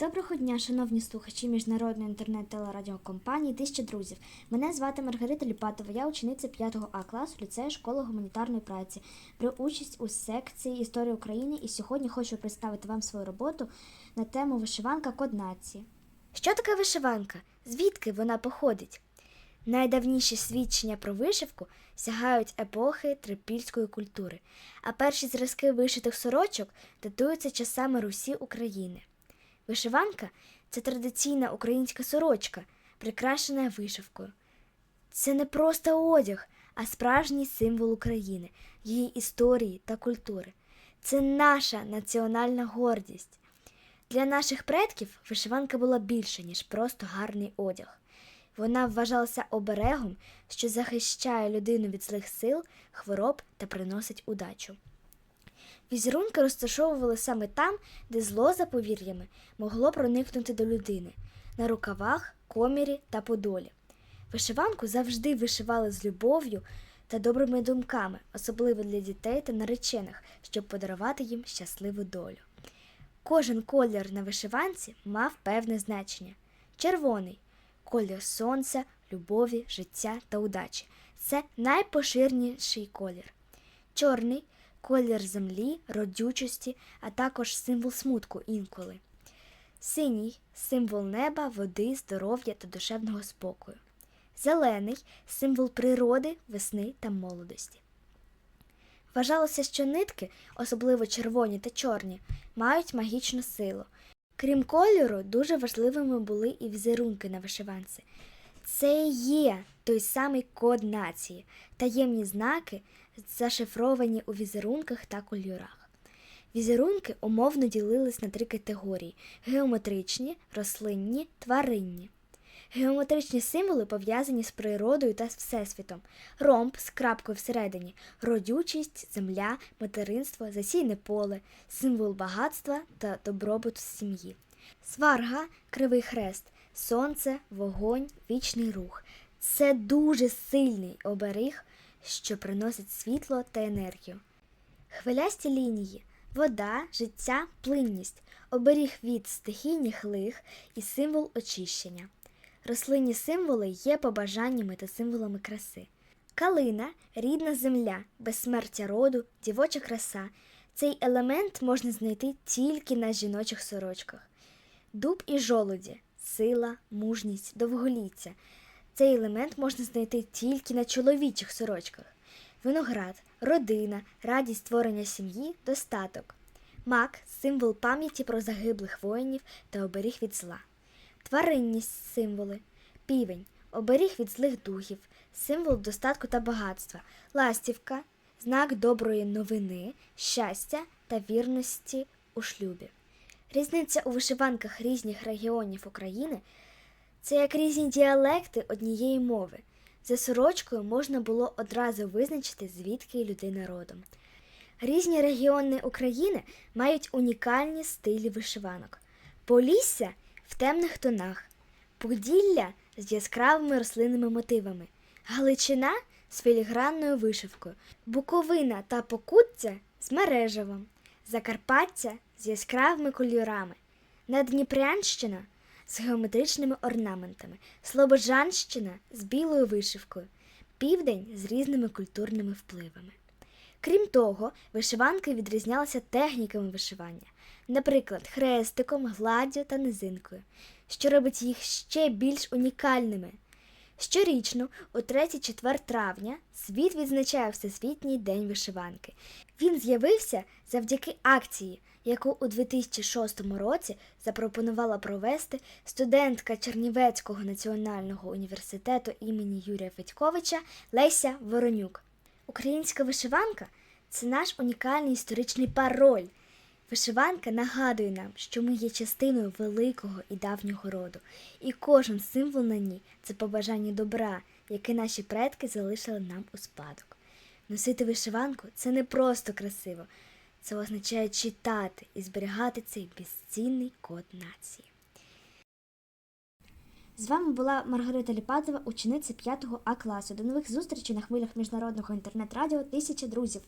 Доброго дня, шановні слухачі міжнародної інтернет-телерадіокомпанії Тисяча друзів. Мене звати Маргарита Ліпатова, я учениця 5 А класу ліцею школи гуманітарної праці. Беру участь у секції Історії України і сьогодні хочу представити вам свою роботу на тему вишиванка Код нації. Що таке вишиванка? Звідки вона походить? Найдавніші свідчення про вишивку сягають епохи трипільської культури, а перші зразки вишитих сорочок датуються часами Русі України. Вишиванка це традиційна українська сорочка, прикрашена вишивкою. Це не просто одяг, а справжній символ України, її історії та культури. Це наша національна гордість. Для наших предків вишиванка була більше, ніж просто гарний одяг. Вона вважалася оберегом, що захищає людину від злих сил, хвороб та приносить удачу. Візерунки розташовували саме там, де зло за повір'ями могло проникнути до людини на рукавах, комірі та подолі. Вишиванку завжди вишивали з любов'ю та добрими думками, особливо для дітей та наречених, щоб подарувати їм щасливу долю. Кожен колір на вишиванці мав певне значення. Червоний колір сонця, любові, життя та удачі. Це найпоширеніший колір. Чорний колір землі, родючості, а також символ смутку інколи. Синій символ неба, води, здоров'я та душевного спокою. Зелений символ природи, весни та молодості. Вважалося, що нитки, особливо червоні та чорні, мають магічну силу. Крім кольору, дуже важливими були і візерунки на вишиванці. Це і є той самий код нації, таємні знаки, зашифровані у візерунках та кольорах. Візерунки умовно ділились на три категорії: геометричні, рослинні, тваринні. Геометричні символи пов'язані з природою та всесвітом. Ромб з крапкою всередині, родючість, земля, материнство, засійне поле, символ багатства та добробуту сім'ї. Сварга кривий хрест, сонце, вогонь, вічний рух. Це дуже сильний оберіг, що приносить світло та енергію. Хвилясті лінії, вода, життя, плинність, оберіг від стихійних лих і символ очищення. Рослинні символи є побажаннями та символами краси. Калина рідна земля, безсмертя роду, дівоча краса. Цей елемент можна знайти тільки на жіночих сорочках. Дуб і жолуді сила, мужність, довголіття. Цей елемент можна знайти тільки на чоловічих сорочках. Виноград, родина, радість створення сім'ї, достаток. Мак символ пам'яті про загиблих воїнів та оберіг від зла. Тваринність символи. Півень оберіг від злих духів, символ достатку та багатства, ластівка, знак доброї новини, щастя та вірності у шлюбі. Різниця у вишиванках різних регіонів України це як різні діалекти однієї мови. За сорочкою можна було одразу визначити, звідки людина родом. Різні регіони України мають унікальні стилі вишиванок. Полісся в темних тонах, Поділля з яскравими рослинними мотивами, Галичина з філігранною вишивкою, Буковина та Покуття з мережевом, Закарпаття з яскравими кольорами, Надніпрянщина з геометричними орнаментами, Слобожанщина з білою вишивкою, Південь з різними культурними впливами. Крім того, вишиванки відрізнялися техніками вишивання, наприклад, хрестиком, гладдю та низинкою, що робить їх ще більш унікальними. Щорічно, у 3-4 травня, світ відзначає Всесвітній день вишиванки. Він з'явився завдяки акції, яку у 2006 році запропонувала провести студентка Чернівецького національного університету імені Юрія Федьковича Леся Воронюк. Українська вишиванка це наш унікальний історичний пароль. Вишиванка нагадує нам, що ми є частиною великого і давнього роду, і кожен символ на ній це побажання добра, яке наші предки залишили нам у спадок. Носити вишиванку це не просто красиво, це означає читати і зберігати цей безцінний код нації. З вами була Маргарита Ліпатова, учениця 5 А класу. До нових зустрічей на хвилях міжнародного інтернет-радіо Тисяча друзів.